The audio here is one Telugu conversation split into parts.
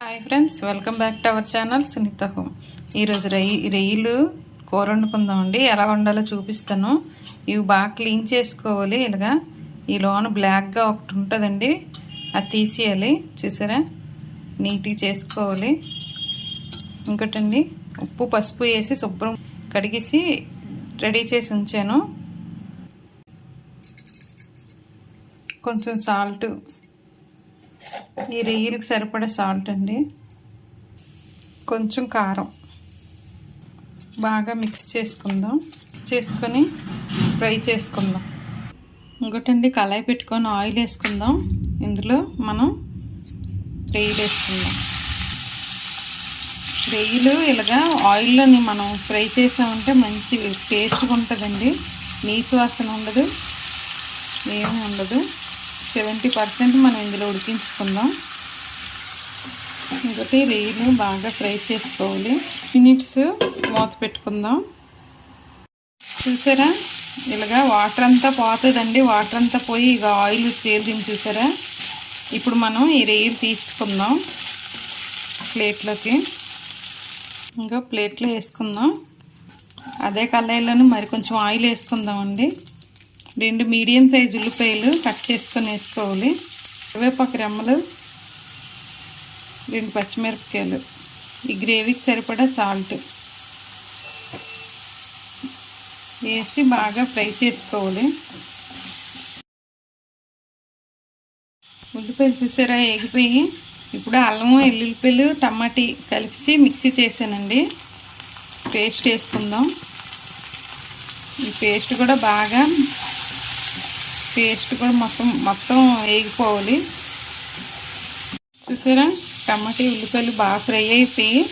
Hi friends welcome back to our channel Sunitha home ఈరోజు రొయ్యి రొయ్యలు కూర వండుకుందామండి ఎలా వండాలో చూపిస్తాను. ఇవి బాగా క్లీన్ చేసుకోవాలి. ఇలాగా ఈ లోన బ్లాక్గా ఒకటి ఉంటుందండి. అది తీసేయాలి. చూసారా? నీట్గా చేసుకోవాలి. ఇంకోటండి ఉప్పు పసుపు వేసి శుభ్రం కడిగేసి రెడీ చేసి ఉంచాను. కొంచెం సాల్ట్ ఈ రొయ్యలకు సరిపడే సాల్ట్ అండి. కొంచెం కారం. బాగా మిక్స్ చేసుకుందాం. మిక్స్ చేసుకొని ఫ్రై చేసుకుందాం. ఇంకోటండి కళాయి పెట్టుకొని ఆయిల్ వేసుకుందాం. ఇందులో మనం రొయ్యలు వేసుకుందాం. రొయ్యలు ఇలాగా ఆయిల్లోని మనం ఫ్రై చేసామంటే మంచి టేస్ట్గా ఉంటుందండి. నీసు వాసన ఉండదు. ఏమీ ఉండదు. సెవెంటీ పర్సెంట్ మనం ఇందులో ఉడికించుకుందాం. ఇంకోటి రొయ్యలు బాగా ఫ్రై చేసుకోవాలి. మినిట్స్ మూత పెట్టుకుందాం. చూసారా? ఇలాగా వాటర్ అంతా పోతుందండి. వాటర్ అంతా పోయి ఇక ఆయిల్ తేలింది చూసారా? ఇప్పుడు మనం ఈ రొయ్యలు తీసుకుందాం ప్లేట్లోకి. ఇంకా ప్లేట్లో వేసుకుందాం. అదే కళాయిలోనే మరి కొంచెం ఆయిల్ వేసుకుందాం అండి రెండు మీడియం సైజ్ ఉల్లిపాయలు కట్ చేసుకొని వేసుకోవాలి. కరివేపాకు రెమ్మలు రెండు పచ్చిమిరపకాయలు. ఈ గ్రేవీకి సరిపడా సాల్ట్ వేసి బాగా ఫ్రై చేసుకోవాలి. ఉల్లిపాయలు చూసారా ఎగిపోయి ఇప్పుడు అల్లం ఎల్లుల్లిపాయలు టమాటీ కలిపి మిక్సీ చేశానండి. పేస్ట్ వేసుకుందాం. ఈ పేస్ట్ కూడా బాగా పేస్ట్ కూడా మొత్తం మొత్తం వేగిపోవాలి. చూసారా? టమాటీ ఉల్లిపాయలు బాగా ఫ్రై అయిపోయి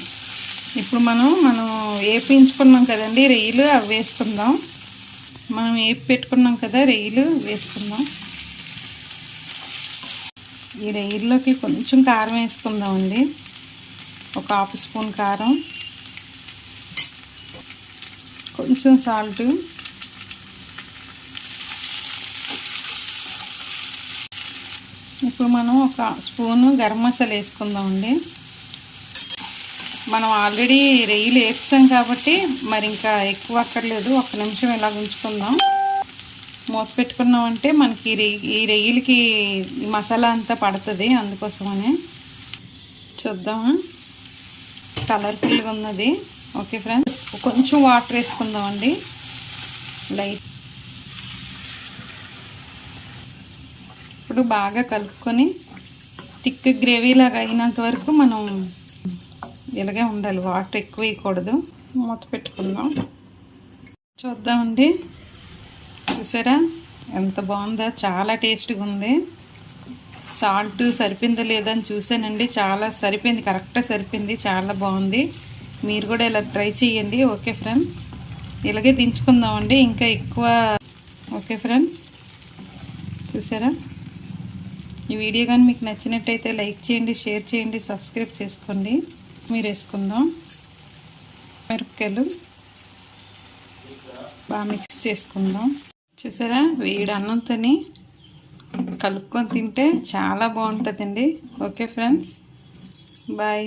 ఇప్పుడు మనం మనం వేపించుకున్నాం కదండి రొయ్యలు అవి వేసుకుందాం. మనం వేపి పెట్టుకున్నాం కదా రొయ్యలు వేసుకుందాం. ఈ రొయ్యల్లోకి కొంచెం కారం వేసుకుందామండి. ఒక హాఫ్ స్పూన్ కారం. కొంచెం సాల్ట్. ఇప్పుడు మనం ఒక స్పూను గరం మసాలా వేసుకుందామండి. మనం ఆల్రెడీ రొయ్యలు వేపుసాం కాబట్టి మరి ఇంకా ఎక్కువ అక్కర్లేదు. ఒక నిమిషం ఇలా ఉంచుకుందాం. మూత పెట్టుకున్నామంటే మనకి ఈ రొయ్యలకి మసాలా అంతా పడుతుంది అందుకోసమని. చూద్దామా? కలర్ఫుల్గా ఉన్నది. ఓకే ఫ్రెండ్స్ కొంచెం వాటర్ వేసుకుందామండి. లైట్ ఇప్పుడు బాగా కలుపుకొని థిక్ గ్రేవీ లాగా అయినంత వరకు మనం ఇలాగే ఉండాలి. వాటర్ ఎక్కువ వేయకూడదు. మూత పెట్టుకుందాం. చూద్దామండి. చూసారా? ఎంత బాగుందో. చాలా టేస్ట్గా ఉంది. సాల్ట్ సరిపోయిందో లేదని చూసానండి చాలా సరిపోయింది. కరెక్ట్గా సరిపోయింది. చాలా బాగుంది. మీరు కూడా ఇలా ట్రై చేయండి. Okay friends? ఇలాగే దించుకుందామండి. ఇంకా ఎక్కువ. Okay friends? చూసారా? ఈ వీడియో కానీ మీకు నచ్చినట్టయితే లైక్ చేయండి షేర్ చేయండి సబ్స్క్రైబ్ చేసుకోండి. మీరు వేసుకుందాం. మిరపకాయలు బాగా మిక్స్ చేసుకుందాం. చూసారా? వేడి అన్నంతో కలుపుకొని తింటే చాలా బాగుంటుందండి. Okay friends. బాయ్.